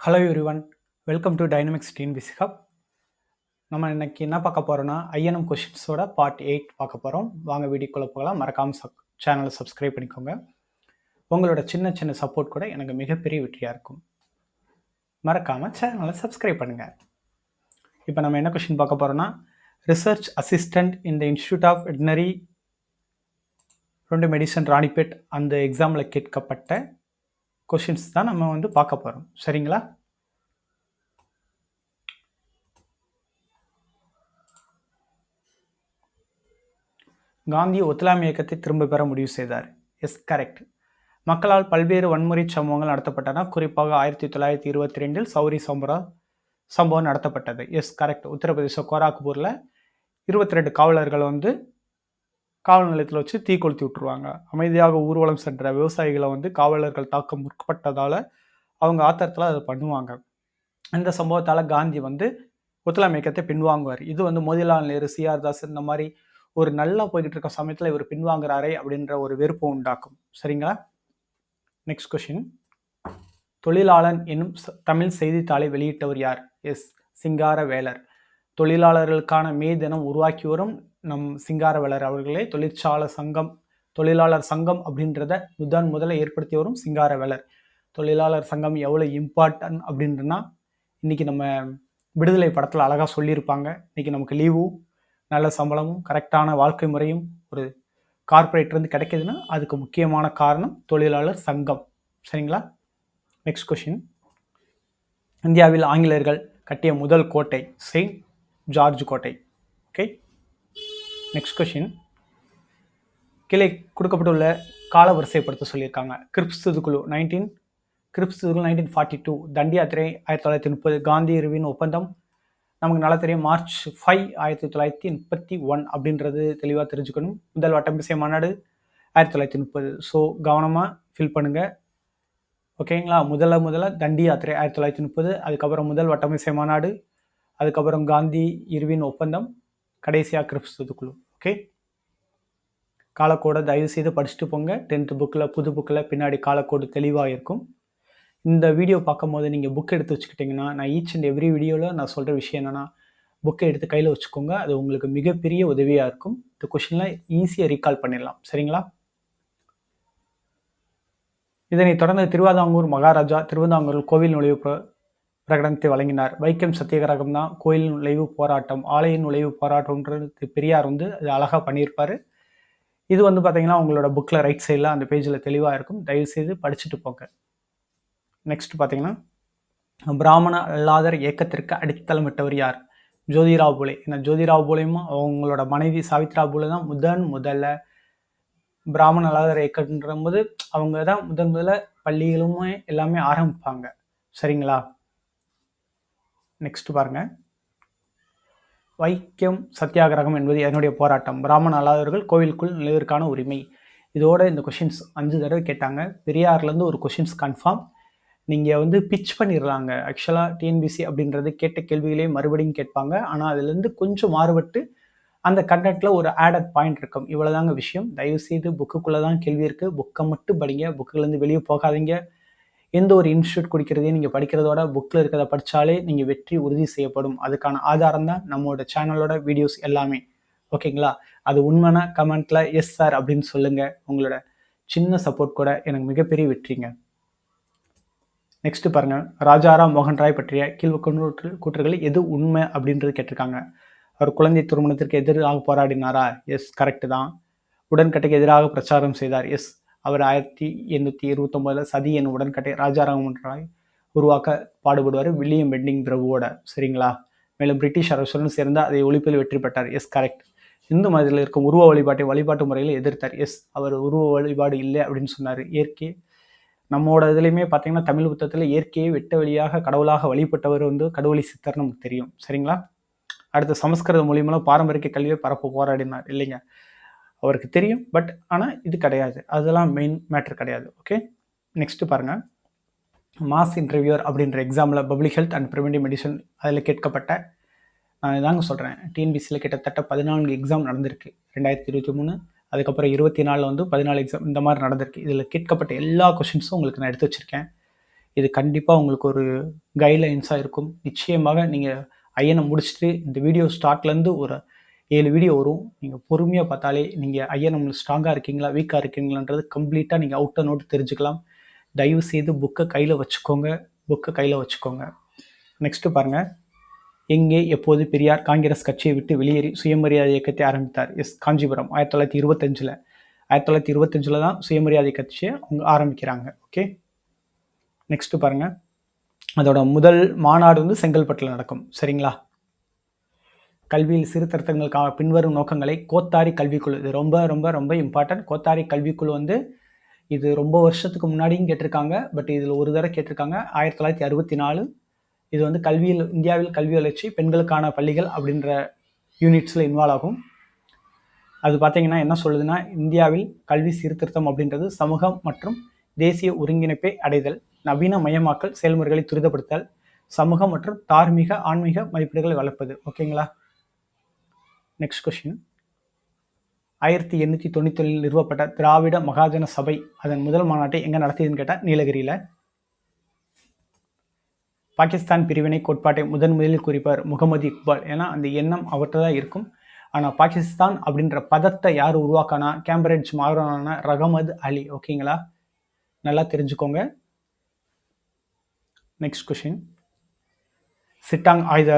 Hello everyone welcome to Dynamics dean பிசிகப் நம்ம இன்னைக்கு என்ன பார்க்க போகிறோம்னா ஐஎன்எம் கொஷின்ஸோட பார்ட் எயிட் பார்க்க போகிறோம் வாங்க வீடியோக்குள்ளே போகலாம். மறக்காமல் சப் சேனலை சப்ஸ்கிரைப் பண்ணிக்கோங்க. உங்களோட சின்ன சின்ன சப்போர்ட் கூட எனக்கு மிகப்பெரிய வெற்றியாக இருக்கும். மறக்காமல் சேனலை சப்ஸ்கிரைப் பண்ணுங்கள் இப்போ நம்ம என்ன கொஷின் பார்க்க போகிறோம்னா research assistant in the institute of veterinary ரெண்டு மெடிசன் ராணிப்பேட் அந்த எக்ஸாமில் கேட்கப்பட்ட கொஷின்ஸ் தான் நம்ம வந்து பார்க்க போகிறோம் சரிங்களா? காந்தி ஒத்துழையாமை இயக்கத்தை திரும்ப பெற முடிவு செய்தார். எஸ் கரெக்ட் மக்களால் பல்வேறு வன்முறை சம்பவங்கள் நடத்தப்பட்டன. குறிப்பாக ஆயிரத்தி தொள்ளாயிரத்தி இருபத்தி ரெண்டில் சௌரி சம்பரா சம்பவம் நடத்தப்பட்டது. எஸ் கரெக்ட் உத்தரப்பிரதேச கோராக்பூரில் இருபத்தி ரெண்டு காவலர்கள் வந்து காவல் நிலையத்தில் வச்சு தீ கொளுத்தி விட்டுருவாங்க. அமைதியாக ஊர்வலம் சென்ற விவசாயிகளை வந்து காவலர்கள் தாக்க முற்பட்டதால் அவங்க ஆத்திரத்தில் அதை பண்ணுவாங்க. இந்த சம்பவத்தால் காந்தி வந்து ஒத்துழையாமை இயக்கத்தை பின்வாங்குவார். இது வந்து மோதிலால் நேரு சிஆர் தாஸ் இந்த மாதிரி ஒரு நல்லா போய்கிட்டு இருக்க சமயத்தில் இவர் பின்வாங்குறாரே அப்படின்ற ஒரு வெறுப்பு உண்டாக்கும். சரிங்களா? நெக்ஸ்ட் கொஷின் தொழிலாளன் என்னும் தமிழ் செய்தித்தாளை வெளியிட்டவர் யார்? எஸ். சிங்கார வேலர் தொழிலாளர்களுக்கான மே தினம் உருவாக்கி வரும் நம் சிங்காரவேலர் அவர்களே தொழிற்சாலை சங்கம் தொழிலாளர் சங்கம் அப்படின்றத முதன் முதல்ல ஏற்படுத்தி வரும் சிங்காரவேலர். தொழிலாளர் சங்கம் எவ்வளோ இம்பார்ட்டன்ட் அப்படின்றனா இன்றைக்கி நம்ம விடுதலை படத்தில் அழகாக சொல்லியிருப்பாங்க. இன்றைக்கி நமக்கு லீவும் நல்ல சம்பளமும் கரெக்டான வாழ்க்கை முறையும் ஒரு கார்பரேட்லேருந்து கிடைக்கிதுன்னா அதுக்கு முக்கியமான காரணம் தொழிலாளர் சங்கம். சரிங்களா? நெக்ஸ்ட் கொஷின் இந்தியாவில் ஆங்கிலேயர்கள் கட்டிய முதல் கோட்டை செயின்ட் ஜார்ஜ் கோட்டை. ஓகே நெக்ஸ்ட் கொஷின் கீழே கொடுக்கப்பட்டுள்ள கால வரிசைப்படுத்த சொல்லியிருக்காங்க. கிரிப்ஸ் குழு nineteen Cripps nineteen forty two Dandi யாத்திரை ஆயிரத்தி தொள்ளாயிரத்தி முப்பது காந்தி இருவின் ஒப்பந்தம். நமக்கு நல்லா தெரியும் மார்ச் ஃபைவ் ஆயிரத்தி தொள்ளாயிரத்தி முப்பத்தி ஒன் அப்படின்றது தெளிவாக தெரிஞ்சுக்கணும். முதல் வட்டமிசை மாநாடு ஆயிரத்தி தொள்ளாயிரத்தி முப்பது. ஸோ கவனமாக ஃபில் பண்ணுங்கள் ஓகேங்களா முதல்ல முதல்ல தண்டி யாத்திரை ஆயிரத்தி தொள்ளாயிரத்தி முப்பது அதுக்கப்புறம் முதல் வட்டமிசை மாநாடு அதுக்கப்புறம் காந்தி இருவின் ஒப்பந்தம் கடைசியாக கிரிப்ஸ் குழு. ஓகே. காலக்கோடை தயவு செய்து படிச்சுட்டு போங்க. டென்த்து புக்கில் புது புக்கில் பின்னாடி காலக்கோடு தெளிவாக இருக்கும். இந்த வீடியோ பார்க்கும் போது நீங்கள் புக் எடுத்து வச்சுக்கிட்டிங்கன்னா நான் ஈச் அண்ட் எவ்ரி வீடியோவில் நான் சொல்கிற விஷயம் என்னென்னா புக்கை எடுத்து கையில் வச்சுக்கோங்க. அது உங்களுக்கு மிகப்பெரிய உதவியாக இருக்கும். இந்த கொஷின்லாம் ஈஸியாக ரீகால் பண்ணிடலாம். சரிங்களா? இதனைத் தொடர்ந்து திருவாதாங்கூர் மகாராஜா திருவிதாங்கூர் கோவில் நுழைவு பிரகடனத்தை வழங்கினார். வைக்கம் சத்தியகிரகம் தான் கோயில் நுழைவு போராட்டம் ஆலய நுழைவு போராட்டம்ன்றது பெரியார் வந்து அது அழகாக பண்ணியிருப்பார். இது வந்து பார்த்தீங்கன்னா உங்களோட புக்கில் ரைட் சைடில் அந்த பேஜில் தெளிவாக இருக்கும். தயவுசெய்து படிச்சுட்டு போங்க. நெக்ஸ்ட் பார்த்தீங்கன்னா பிராமண அல்லாதர் இயக்கத்திற்கு அடித்தளமிட்டவர் யார்? ஜோதிராவ் பூலே. ஏன்னா ஜோதிராவ் பூலேயும் அவங்களோட மனைவி சாவித்ரா பூலே தான் முதன் முதல்ல பிராமண அல்லாதர் இயக்கன்ற போது அவங்க தான் முதன் முதல்ல பள்ளிகளுமே எல்லாமே ஆரம்பிப்பாங்க. சரிங்களா? நெக்ஸ்ட் பாருங்க. வைக்கம் சத்தியாகிரகம் என்பது என்னுடைய போராட்டம். பிராமண அல்லாதவர்கள் கோவிலுக்குள் நுழைவதற்கான உரிமை. இதோட இந்த கொஷின்ஸ் அஞ்சு தடவை கேட்டாங்க. பெரியார்லேருந்து ஒரு கொஷின்ஸ் கன்ஃபார்ம் நீங்கள் வந்து பிச் பண்ணிடலாங்க ஆக்சுவலாக டிஎன்பிசி அப்படின்றது கேட்ட கேள்விகளே மறுபடியும் கேட்பாங்க. ஆனால் அதுலேருந்து கொஞ்சம் மாறுபட்டு அந்த கண்டென்ட்டில் ஒரு ஆடட் பாயிண்ட் இருக்கும். இவ்வளோதாங்க விஷயம். தயவுசெய்து புக்குக்குள்ளே தான் கேள்வி இருக்குது புக்கை மட்டும் படிங்க. புக்குலேருந்து வெளியே போகாதீங்க. எந்த ஒரு இன்ஸ்டியூட் குடிக்கிறதையும் நீங்கள் படிக்கிறதோட புக்கில் இருக்கிறத படித்தாலே நீங்கள் வெற்றி உறுதி செய்யப்படும். அதுக்கான ஆதாரம் தான் நம்மளோட சேனலோட வீடியோஸ் எல்லாமே. ஓகேங்களா அது உண்மைனா கமெண்ட்டில் எஸ் சார் அப்படின்னு சொல்லுங்கள் உங்களோட சின்ன சப்போர்ட் கூட எனக்கு மிகப்பெரிய வெற்றிங்க. நெக்ஸ்ட் பாருங்கள் ராஜாராம் மோகன் ராய் பற்றிய கீழ்வக்கூற்று கூற்றுகள் எது உண்மை அப்படின்றது கேட்டிருக்காங்க. அவர் குழந்தை திருமணத்திற்கு எதிராக போராடினாரா? எஸ் கரெக்டு தான். உடன்கட்டைக்கு எதிராக பிரச்சாரம் செய்தார். எஸ் அவர் ஆயிரத்தி எண்ணூற்றி இருபத்தொம்போதில் சதி என் உடன்கட்டை ராஜாராமன் ராய் உருவாக்க பாடுபடுவார். வில்லியம் பெண்டிங் பிரபுவோட சரிங்களா? மேலும் பிரிட்டிஷ் அரசுடன் சேர்ந்து அதை ஒழிப்பில் வெற்றி பெற்றார். எஸ் கரெக்ட் இந்து மதத்தில் இருக்கும் உருவ வழிபாட்டை வழிபாட்டு முறையில் எதிர்த்தார். எஸ் அவர் உருவ வழிபாடு இல்லை அப்படின்னு சொன்னார். இயற்கை நம்மளோட இதுலையுமே பார்த்தீங்கன்னா தமிழ் புத்தகத்தில் இயற்கையை வெட்ட வழியாக கடவுளாக வழிபட்டவர் வந்து கடவுளி சித்தர் நமக்கு தெரியும். சரிங்களா? அடுத்து சமஸ்கிருத மூலியமாக பாரம்பரிய கல்வியை பரப்ப போராடினார் இல்லைங்க. அவருக்கு தெரியும் பட் ஆனால் இது கிடையாது. அதெல்லாம் மெயின் மேட்ரு கிடையாது. ஓகே நெக்ஸ்ட்டு பாருங்கள் மாஸ் இன்டர்வியூர் அப்படின்ற எக்ஸாமில் public health and preventive medicine அதில் கேட்கப்பட்ட நான் இதாங்க சொல்கிறேன் டிஎன்பிசியில் கிட்டத்தட்ட பதினான்கு எக்ஸாம் நடந்திருக்கு. ரெண்டாயிரத்தி இருபத்தி மூணு அதுக்கப்புறம் இருபத்தி நாலில் வந்து பதினாலு எக்ஸாம் இந்த மாதிரி நடந்திருக்கு. இதில் கேட்கப்பட்ட எல்லா கொஷின்ஸும் உங்களுக்கு நான் எடுத்து வச்சுருக்கேன். இது கண்டிப்பாக உங்களுக்கு ஒரு கைட்லைன்ஸாக இருக்கும். நிச்சயமாக நீங்கள் ஐயனை முடிச்சுட்டு இந்த வீடியோ ஸ்டார்ட்லேருந்து ஒரு ஏழு வீடியோ வரும். நீங்கள் பொறுமையாக பார்த்தாலே நீங்கள் ஐஎன்எம் ஸ்ட்ராங்காக இருக்கீங்களா வீக்காக இருக்கீங்களான்றது கம்ப்ளீட்டாக நீங்கள் அவுட் நோட்டு தெரிஞ்சுக்கலாம். தயவு செய்து புக்கை கையில் வச்சுக்கோங்க. புக்கை கையில் வச்சுக்கோங்க. நெக்ஸ்ட்டு பாருங்கள் எங்கே எப்போது பெரியார் காங்கிரஸ் கட்சியை விட்டு வெளியேறி சுயமரியாதை இயக்கத்தை ஆரம்பித்தார்? எஸ் காஞ்சிபுரம் ஆயிரத்தி தொள்ளாயிரத்தி இருபத்தஞ்சில். ஆயிரத்தி தொள்ளாயிரத்தி இருபத்தஞ்சில் தான் சுயமரியாதை கட்சியை அவங்க ஆரம்பிக்கிறாங்க. ஓகே நெக்ஸ்ட்டு பாருங்கள் அதோட முதல் மாநாடு வந்து செங்கல்பட்டில் நடக்கும். சரிங்களா? கல்வியில் சீர்திருத்தங்களுக்காக பின்வரும் நோக்கங்களை கோத்தாரி கல்விக்குழு இது ரொம்ப ரொம்ப ரொம்ப இம்பார்ட்டன்ட் கோத்தாரி கல்விக்குழு வந்து இது ரொம்ப வருஷத்துக்கு முன்னாடியும் கேட்டிருக்காங்க. பட் இதில் ஒரு தடவை கேட்டிருக்காங்க. ஆயிரத்தி தொள்ளாயிரத்தி அறுபத்தி நாலு இது வந்து கல்வியில் இந்தியாவில் கல்வி வளர்ச்சி பெண்களுக்கான பள்ளிகள் அப்படின்ற யூனிட்ஸில் இன்வால்வ் ஆகும். அது பார்த்தீங்கன்னா என்ன சொல்லுதுன்னா இந்தியாவில் கல்வி சீர்திருத்தம் அப்படின்றது சமூகம் மற்றும் தேசிய ஒருங்கிணைப்பை அடைதல் நவீன மயமாக்கல் செயல்முறைகளை துரிதப்படுத்தல் சமூக மற்றும் தார்மீக ஆன்மீக மதிப்பீடுகளை வளர்ப்பது. ஓகேங்களா நெக்ஸ்ட் கொஷின் ஆயிரத்தி எண்ணூற்றி தொண்ணூத்தொழில் நிறுவப்பட்ட திராவிட மகாஜன சபை அதன் முதல் மாநாட்டை எங்கே நடத்தியதுன்னு கேட்டால் நீலகிரியில். பாகிஸ்தான் பிரிவினை கோட்பாட்டை முதன் முதலில் குறிப்பார் முகமது இக்பால். ஏன்னா அந்த எண்ணம் அவர்கிட்ட தான் இருக்கும். ஆனால் பாகிஸ்தான் அப்படின்ற பதத்தை யார் உருவாக்கானா கேம்பிரிட்ஜ் மாறான ரகமது அலி. ஓகேங்களா நல்லா தெரிஞ்சுக்கோங்க. நெக்ஸ்ட் கொஷின் சிட்டாங் ஆயுத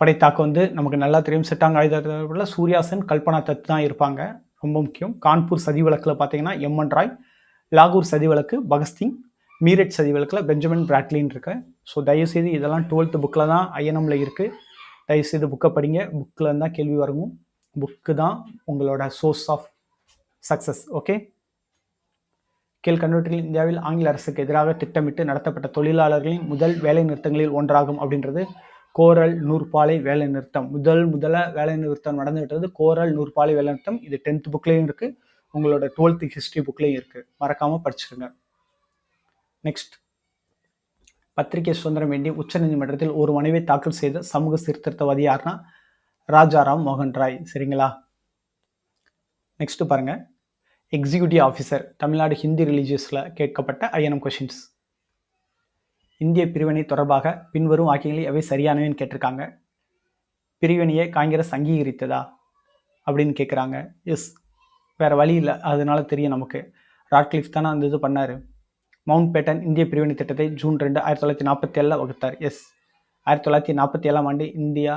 படைத்தாக்க வந்து நமக்கு நல்லா தெரியும். சிட்டாங் ஆயுதத்தில் சூர்யாசன் கல்பனா தத் தான் இருப்பாங்க. ரொம்ப முக்கியம். கான்பூர் சதி வழக்கில் பார்த்தீங்கன்னா எம்என் ராய் லாகூர் சதி வழக்கு பகத்சிங் மீரட் சதி வழக்கில் பெஞ்சமின் பிராட்லின்னு இருக்கு. ஸோ தயவுசெய்து இதெல்லாம் டுவெல்த்து புக்கில் தான் ஐஎன்எம்ல இருக்குது தயவுசெய்து புக்கை படிங்க. புக்கில் இருந்தால் கேள்வி வரவும். புக்கு தான் உங்களோட சோர்ஸ் ஆஃப் சக்ஸஸ் ஓகே கீழ்கண்டவற்றில் இந்தியாவில் ஆங்கில அரசுக்கு எதிராக திட்டமிட்டு நடத்தப்பட்ட தொழிலாளர்களின் முதல் வேலை நிறுத்தங்களில் ஒன்றாகும் அப்படின்றது கோரல் நூற்பாலை வேலை நிறுத்தம். முதல் முதல வேலை நிறுத்தம் நடந்து விட்டது கோரல் நூற்பாலை வேலை நிறுத்தம். இது டென்த் புக்லேயும் இருக்குது உங்களோட டுவெல்த் ஹிஸ்ட்ரி புக்லேயும் இருக்குது மறக்காமல் படிச்சுருங்க. நெக்ஸ்ட் பத்திரிகை சுதந்திரம் வேண்டி உச்சநீதிமன்றத்தில் ஒரு மனுவை தாக்கல் செய்த சமூக சீர்திருத்தவாதி யார்னா ராஜாராம் மோகன் ராய் சரிங்களா? நெக்ஸ்ட் பாருங்க. எக்ஸிக்யூட்டிவ் ஆஃபீஸர் தமிழ்நாடு ஹிந்தி ரிலீஜியஸில் கேட்கப்பட்ட ஐஎன்எம் கொஷின்ஸ் இந்திய பிரிவினை தொடர்பாக பின்வரும் வாக்கியங்களை அவை சரியானவைன்னு கேட்டிருக்காங்க. பிரிவினையை காங்கிரஸ் அங்கீகரித்ததா? அப்படின்னு கேட்குறாங்க எஸ் வேறு வழி இல்லை. அதனால தெரியும் நமக்கு. ராட்கிளிஃப் தானே அந்த இது பண்ணார். மவுண்ட் பேட்டன் இந்திய பிரிவினை திட்டத்தை ஜூன் ரெண்டு ஆயிரத்தி தொள்ளாயிரத்தி நாற்பத்தி ஏழில் வகுத்தார். எஸ் ஆயிரத்தி தொள்ளாயிரத்தி நாற்பத்தி ஏழாம் ஆண்டு இந்தியா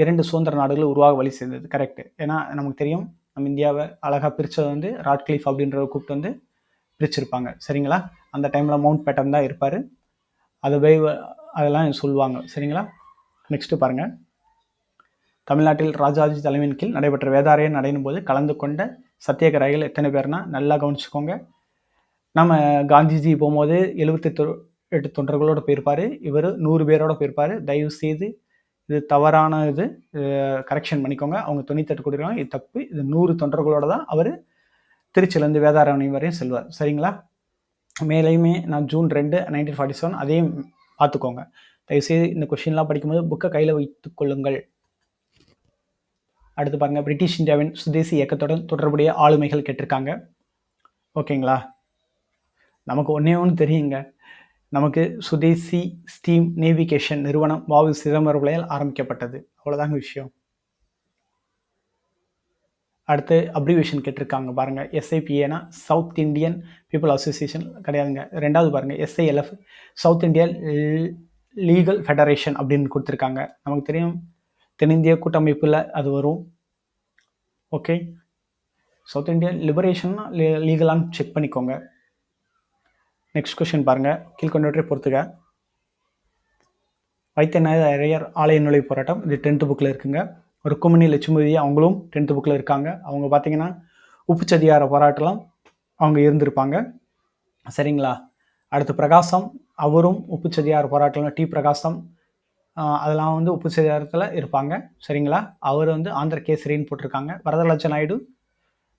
இரண்டு சுதந்திர நாடுகள் உருவாக வழி சேர்ந்தது கரெக்ட் ஏன்னா நமக்கு தெரியும் நம்ம இந்தியாவை அழகாக பிரித்தது வந்து ராட்கிளிஃப் அப்படின்றத கூப்பிட்டு வந்து பிரிச்சிருப்பாங்க. சரிங்களா? அந்த டைமில் மவுண்ட் பேட்டன் தான் இருப்பார். அது வைவ அதெல்லாம் சொல்லுவாங்க. சரிங்களா? நெக்ஸ்ட்டு பாருங்கள் தமிழ்நாட்டில் ராஜாஜி தலைமையின் கீழ் நடைபெற்ற வேதாரையன் நடையும் போது கலந்து கொண்ட சத்தியகிரகிகள் எத்தனை பேர்னா நல்லா கவனிச்சுக்கோங்க. நம்ம காந்திஜி போகும்போது எழுபத்தி எட்டு தொண்டர்களோடு போயிருப்பார். இவர் நூறு பேரோட போயிருப்பார். தயவு செய்து இது தவறான இது கரெக்ஷன் பண்ணிக்கோங்க. அவங்க தொண்ணூத்தெட்டு கொடுக்குறாங்க இது தப்பு. இது நூறு தொண்டர்களோடு தான் அவர் திருச்சிலேருந்து வேதாரண்யம் வரையும் செல்வார். சரிங்களா? மேலேயுமே நான் ஜூன் ரெண்டு நைன்டீன் ஃபார்ட்டி செவன் அதையும் பார்த்துக்கோங்க. தயவுசெய்து இந்த கொஷின்லாம் படிக்கும்போது புக்கை கையில் வைத்துக் கொள்ளுங்கள். அடுத்து பாருங்கள் பிரிட்டிஷ் இந்தியாவின் சுதேசி இயக்கத்துடன் தொடர்புடைய ஆளுமைகள் கேட்டிருக்காங்க. ஓகேங்களா? நமக்கு ஒன்றே ஒன்று தெரியுங்க. நமக்கு சுதேசி ஸ்டீம் நேவிகேஷன் நிறுவனம் வாவு சிதம்பரம் ஆரம்பிக்கப்பட்டது. அவ்வளோதாங்க விஷயம். அடுத்து அப்ரிவேஷன் கேட்டிருக்காங்க பாருங்கள் எஸ்ஐபிஏனா சவுத் இந்தியன் பீப்புள் அசோசியேஷன் கிடையாதுங்க. ரெண்டாவது பாருங்கள் SILF South India legal federation அப்படின்னு கொடுத்துருக்காங்க. நமக்கு தெரியும். தென்னிந்திய கூட்டமைப்பில் அது வரும். ஓகே சவுத் இந்தியா லிபரேஷன்னா லீகலான்னு செக் பண்ணிக்கோங்க. நெக்ஸ்ட் கொஷின் பாருங்கள் கீழ்கொண்டவற்றை பொறுத்துக்க வைத்தியநாயர் ஆலய நுழை போராட்டம் இது டென்த்து புக்கில் இருக்குங்க. ருக்குமணி லட்சுமதி அவங்களும் டென்த்து புக்கில் இருக்காங்க. அவங்க பார்த்தீங்கன்னா உப்புச்சதியார போராட்டம்லாம் அவங்க இருந்திருப்பாங்க. சரிங்களா? அடுத்து பிரகாசம் அவரும் உப்புச்சதியார் போராட்டம் டி பிரகாசம் அதெல்லாம் வந்து உப்புச்சதியாரத்தில் இருப்பாங்க. சரிங்களா? அவர் வந்து ஆந்திர கேசரின்னு போட்டிருக்காங்க. வரதராஜ நாயுடு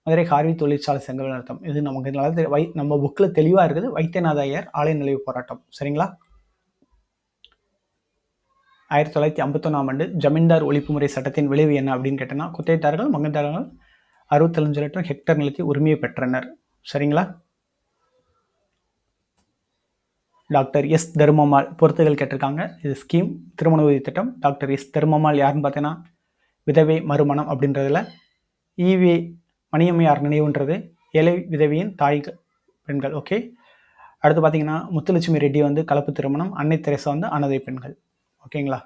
மதுரை ஹார்வி தொழிற்சாலை சங்க நடத்தம். இது நமக்கு நல்லா வை நம்ம புக்கில் தெளிவாக இருக்குது. வைத்தியநாத ஐயர் ஆலய நிலைவு போராட்டம். சரிங்களா? ஆயிரத்தி தொள்ளாயிரத்தி ஐம்பத்தொன்னாம் ஆண்டு ஜமீன்தார் ஒழிப்பு முறை சட்டத்தின் விளைவு என்ன அப்படின்னு கேட்டோன்னா குத்தகைதாரர்கள் மங்கதாரர்கள் அறுபத்தஞ்சு லட்சம் ஹெக்டர் நிலத்தை உரிமையை பெற்றனர். சரிங்களா? டாக்டர் எஸ் தருமம்மாள் பொறுத்துகள் கேட்டிருக்காங்க. இது ஸ்கீம் திருமண உதவி திட்டம். டாக்டர் எஸ் தர்மம்மாள் யாருன்னு பார்த்தீங்கன்னா விதவை மறுமணம் அப்படின்றதுல ஈவே மணியம்மையார் நினைவுன்றது. ஏழை விதவியின் தாய் பெண்கள் ஓகே அடுத்து பார்த்தீங்கன்னா முத்துலட்சுமி ரெட்டி வந்து கலப்பு திருமணம் அன்னை தெரசா வந்து அனதை பெண்கள். ஓகேங்களா?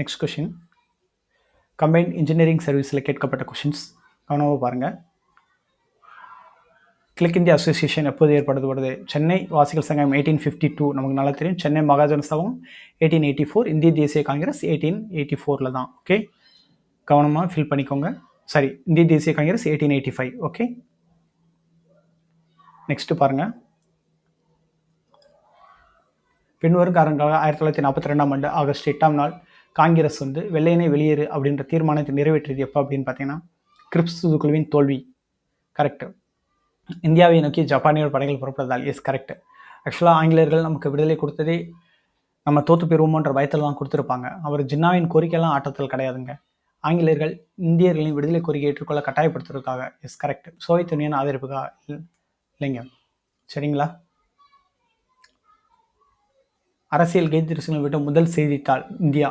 நெக்ஸ்ட் கொஷின் கம்பைன்ட் இன்ஜினியரிங் சர்வீஸில் கேட்கப்பட்ட கொஷின்ஸ் கவனமாக பாருங்கள் கிழக்கு இந்திய அசோசியேஷன் எப்போது ஏற்படுத்தப்படுது? சென்னை வாசிகள் சங்கம் எயிட்டீன் ஃபிஃப்டி டூ நமக்கு நல்லா தெரியும். சென்னை மகாஜன சங்கம் எயிட்டீன் எயிட்டி ஃபோர் இந்திய தேசிய காங்கிரஸ் எயிட்டீன் எயிட்டி ஃபோரில் தான். ஓகே கவனமாக ஃபில் பண்ணிக்கோங்க. சாரி இந்திய தேசிய Congress eighteen eighty five okay next பாருங்கள் பின்வரும் காரணங்களாக ஆயிரத்தி தொள்ளாயிரத்தி நாற்பத்தி ரெண்டாம் ஆண்டு ஆகஸ்ட் எட்டாம் நாள் காங்கிரஸ் வந்து வெள்ளையனே வெளியேறு அப்படின்ற தீர்மானத்தை நிறைவேற்றியது எப்போ அப்படின்னு பார்த்தீங்கன்னா கிரிப்ஸ் குழுவின் தோல்வி. கரெக்டு இந்தியாவை நோக்கி ஜப்பானியர் படைகள் புறப்பட்டதால் எஸ் கரெக்ட் ஆக்சுவலாக ஆங்கிலேயர்கள் நமக்கு விடுதலை கொடுத்ததே நம்ம தோற்று பெறுவோமோன்ற பயத்தில் தான் கொடுத்துருப்பாங்க. அவர் ஜின்னாவின் கோரிக்கையெல்லாம் ஆட்டத்தில் கிடையாதுங்க. ஆங்கிலேயர்கள் இந்தியர்களின் விடுதலை கோரிக்கை ஏற்றுக்கொள்ள கட்டாயப்படுத்துறதுக்காக எஸ் கரெக்ட் சோவியத் யூனியன் ஆதரிப்புக்காக இல்லைங்க. சரிங்களா? அரசியல் கைதிரிசனம் விட்ட முதல் செய்தித்தாள் இந்தியா.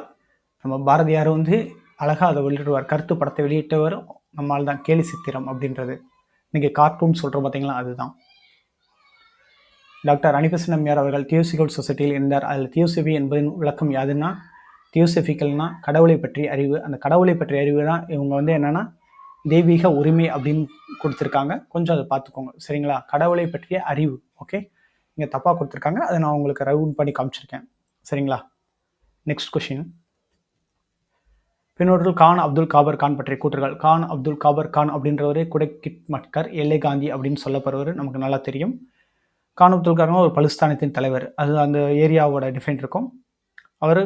நம்ம பாரதியார் வந்து அழகாக அதை வெளியிடுவார். கருத்து படத்தை வெளியிட்டவர் நம்மால் தான் கேலி சித்திரம் அப்படின்றது. இன்றைக்கி கார்ட்டூன் சொல்கிறோம் பார்த்தீங்களா அதுதான். டாக்டர் அனிபசன் அம்மையார் அவர்கள் தியோசிகல் சொசைட்டியில் இருந்தார். அதில் தியோசபி என்பதின் விளக்கம் யாதுன்னா தியோசபிக்கல்னா கடவுளை பற்றிய அறிவு. அந்த கடவுளை பற்றிய அறிவு தான் இவங்க வந்து என்னென்னா தெய்வீக உரிமை அப்படின்னு கொடுத்துருக்காங்க. கொஞ்சம் அதை பார்த்துக்கோங்க. சரிங்களா? கடவுளை பற்றிய அறிவு. ஓகே இங்கே தப்பாக கொடுத்துருக்காங்க அதை நான் உங்களுக்கு ரவுண்ட் பண்ணி காமிச்சிருக்கேன். சரிங்களா? நெக்ஸ்ட் கொஷின் பின்னோட்டில் கான் அப்துல் காபர் கான் பற்றிய கூற்றுகள். கான் அப்துல் காபர் கான் அப்படின்றவரே குடக்கிட் மட்கர் எல்லை காந்தி அப்படின்னு சொல்லப்படுறவர் நமக்கு நல்லா தெரியும். கான் அப்துல் காபர் ஒரு பலுஸ்தானத்தின் தலைவர். அது அந்த ஏரியாவோட டிஃபைன் இருக்கும். அவர்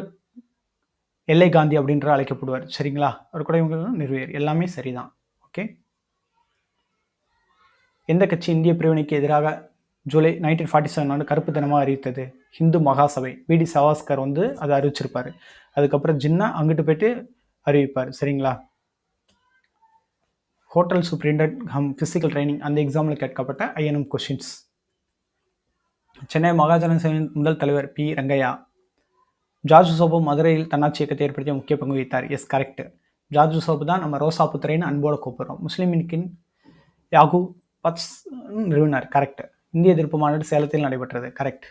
எல்லை காந்தி அப்படின்ற அழைக்கப்படுவார். சரிங்களா? அவர் கூட இவங்க நிறுவியர். எல்லாமே சரிதான். ஓகே எந்த கட்சி இந்திய பிரிவினைக்கு எதிராக ஜூலை நைன்டீன் ஃபார்ட்டி செவன் ஆண்டு கருப்பு தினமாக அறிவித்தது. ஹிந்து மகாசபை. பிடி சவாஸ்கர் வந்து அதை அறிவிச்சிருப்பார். அதுக்கப்புறம் ஜின்னா அங்கிட்டு போயிட்டு அறிவிப்பார். சரிங்களா? Hotel superintendent hmm physical training அந்த எக்ஸாமில் கேட்கப்பட்ட ஐஎன்எம் கொஷின்ஸ் சென்னை மகாஜன சேவையின் முதல் தலைவர் பி ரங்கையா. ஜார்ஜ் சோபு மதுரையில் தன்னாட்சி இயக்கத்தை ஏற்படுத்திய முக்கிய பங்கு வகித்தார். எஸ் கரெக்ட் ஜார்ஜ் சோபு தான் நம்ம ரோசா புத்திரைன்னு அன்போடு கூப்பிடுறோம். முஸ்லீமின்கின் யாகு பத்ஸ் நிறுவனர். கரெக்ட் இந்திய எதிர்ப்பு மாநாடு சேலத்தில் நடைபெற்றது. கரெக்ட்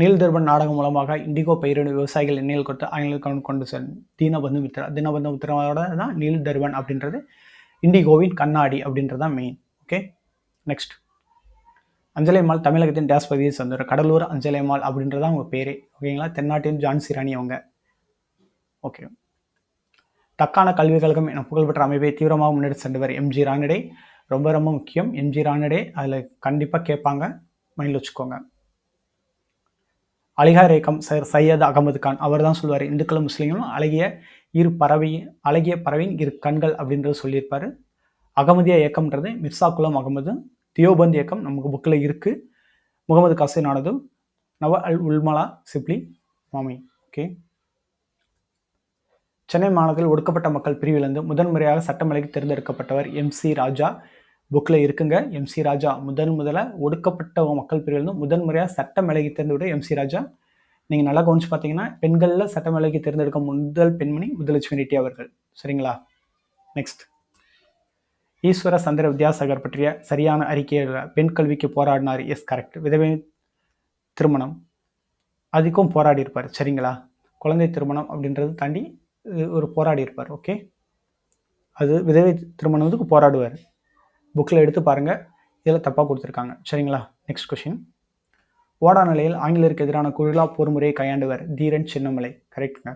நீல் தர்பன் நாடகம் மூலமாக இண்டிகோ பயிரிடும் விவசாயிகள் எண்ணெயில் கொடுத்து ஆங்கிலம் கொண்டு செல் தீனபந்து மித்ரா தீனபந்து மித்ராவோட தான் நீல் தர்பன் அப்படின்றது. இண்டிகோவின் கண்ணாடி அப்படின்றது தான் மெயின் ஓகே நெக்ஸ்ட் அஞ்சலைமால் தமிழகத்தின் டேஸ் பகுதியை சேர்ந்தவர். கடலூர் அஞ்சலைமால் அப்படின்றது அவங்க பேரே. ஓகேங்களா தென்னாட்டின் ஜான்சி ராணி அவங்க. ஓகே தக்கான கல்விக் கழகம் என புகழ்பெற்ற அமைப்பை தீவிரமாக முன்னெடுத்து சென்றவர் எம்ஜி ராணடே. ரொம்ப ரொம்ப முக்கியம். எம்ஜி ராணடே அதில் கண்டிப்பாக கேட்பாங்க. மைண்டில் வச்சுக்கோங்க. அலிகார் ரேக்கம் சர் சையத் அகமது கான் அவர் தான் சொல்லுவார். இந்துக்களும் முஸ்லீம்களும் அழகிய இரு பறவை அழகிய பறவையின் இரு கண்கள் அப்படின்றது சொல்லியிருப்பார். அகமதியா இயக்கம்ன்றது மிர்சா குலம் அகமது தியோபந்த் இயக்கம் நமக்கு புக்கில் இருக்குது முகமது கசீன் ஆனது நவ அல் உல்மலா சிப்லி மாமி. ஓகே சென்னை மாநிலத்தில் ஒடுக்கப்பட்ட மக்கள் பிரிவிலிருந்து முதன்முறையாக சட்டமலைக்கு தேர்ந்தெடுக்கப்பட்டவர் எம் சி ராஜா. புக்கில் இருக்குங்க. எம் சி ராஜா முதன் முதல ஒடுக்கப்பட்ட மக்கள் பிரிவிலிருந்து முதன்முறையாக சட்டமலைக்கு தேர்ந்தெடுத்த எம் சி ராஜா. நீங்கள் நல்லா கவனிச்சு பார்த்தீங்கன்னா பெண்களில் சட்டமலைக்கு தேர்ந்தெடுக்க முதல் பெண்மணி முதலட்சுமி ரெட்டி அவர்கள். சரிங்களா? நெக்ஸ்ட் ஈஸ்வர சந்திர வித்யாசாகர் பற்றிய சரியான அறிக்கையில் பெண் கல்விக்கு போராடினார். எஸ் கரெக்ட் விதவை திருமணம். அதுக்கும் போராடி இருப்பார் சரிங்களா? குழந்தை திருமணம் அப்படின்றது தாண்டி ஒரு போராடி இருப்பார் ஓகே அது விதவை திருமணத்துக்கு போராடுவார். புக்கில் எடுத்து பாருங்கள் இதில் தப்பாக கொடுத்துருக்காங்க. சரிங்களா? நெக்ஸ்ட் கொஷின் ஓடா நிலையில் ஆங்கிலருக்கு எதிரான குழுலா போர் முறையை கையாண்டுவர் தீரன் சின்னமலை. கரெக்டுங்க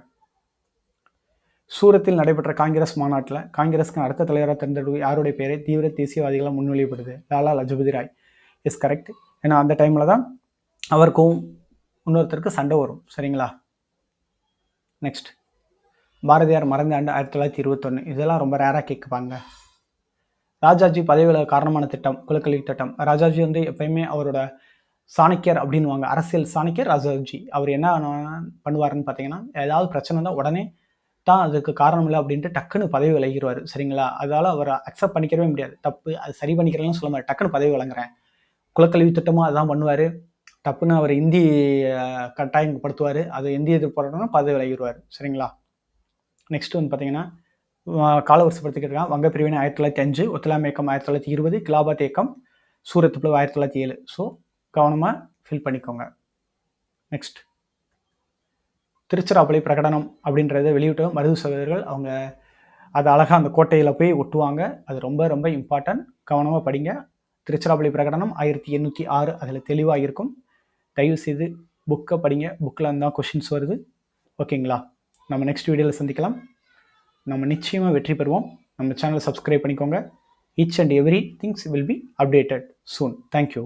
சூரத்தில் நடைபெற்ற காங்கிரஸ் மாநாட்டில் காங்கிரஸ்க்கு அடுத்த தலைவராக தேர்ந்தெடுக்க யாருடைய பேரை தீவிர தேசியவாதிகளாக முன்மொழியப்படுது லாலா லஜபதி ராய். இஸ் கரெக்ட் ஏன்னா அந்த டைமில் தான் அவருக்கும் இன்னொருத்தருக்கு சண்டை வரும். சரிங்களா? நெக்ஸ்ட் பாரதியார் மறைந்த ஆண்டு ஆயிரத்தி தொள்ளாயிரத்தி இருபத்தொன்று இதெல்லாம் ரொம்ப ரேராக கேட்குப்பாங்க ராஜாஜி பதவியில் காரணமான திட்டம் குலக்கல்வி திட்டம். ராஜாஜி வந்து எப்பயுமே அவரோட சாணக்கியர் அப்படின்வாங்க அரசியல் சாணக்கியர் ராஜாஜி. அவர் என்ன பண்ணுவாருன்னு பார்த்தீங்கன்னா ஏதாவது பிரச்சனை தான் உடனே தான் அதுக்கு காரணம் இல்லை அப்படின்ட்டு டக்குன்னு பதவி விலகிடுவார் சரிங்களா? அதால் அவரை அக்செப்ட் பண்ணிக்கிறவே முடியாது. தப்பு அது சரி பண்ணிக்கிறேன்னு சொல்ல மாதிரி டக்குன்னு பதவி வழங்குறேன் குலக்கல்வி திட்டமும் அதான் பண்ணுவார். டப்புன்னு அவர் இந்தி கட்டாயப்படுத்துவார். அது இந்தி எதிர்ப்பு பதவி விலகிடுவார் சரிங்களா? நெக்ஸ்ட் வந்து பார்த்தீங்கன்னா அஹ், காலவரிசைப்படுத்திக்கிட்டு வங்க பிரிவினை ஆயிரத்தி தொள்ளாயிரத்தி அஞ்சு ஒத்துழையாமை இயக்கம் ஆயிரத்தி தொள்ளாயிரத்தி இருபது கிலாபாத் இயக்கம் சூரத் பிளவு ஆயிரத்தி தொள்ளாயிரத்தி ஏழு. ஸோ கவனமாக ஃபில் பண்ணிக்கோங்க. நெக்ஸ்ட் திருச்சிராப்பள்ளி பிரகடனம் அப்படின்றத வெளியிட்ட மருது சகோதரர்கள் அவங்க அது அழகாக அந்த கோட்டையில் போய் ஒட்டுவாங்க. அது ரொம்ப ரொம்ப இம்பார்ட்டன்ட் கவனமாக படிங்க. திருச்சிராப்பள்ளி பிரகடனம் ஆயிரத்தி எண்ணூற்றி ஆறு அதில் தெளிவாக இருக்கும். தயவு செய்து புக்கை படிங்க. புக்கில் இருந்தால் கொஷின்ஸ் வருது. ஓகேங்களா நம்ம நெக்ஸ்ட் வீடியோவில் சந்திக்கலாம். நம்ம நிச்சயமாக வெற்றி பெறுவோம். நம்ம சேனலை சப்ஸ்கிரைப் பண்ணிக்கோங்க. Each and every things will be updated soon thank you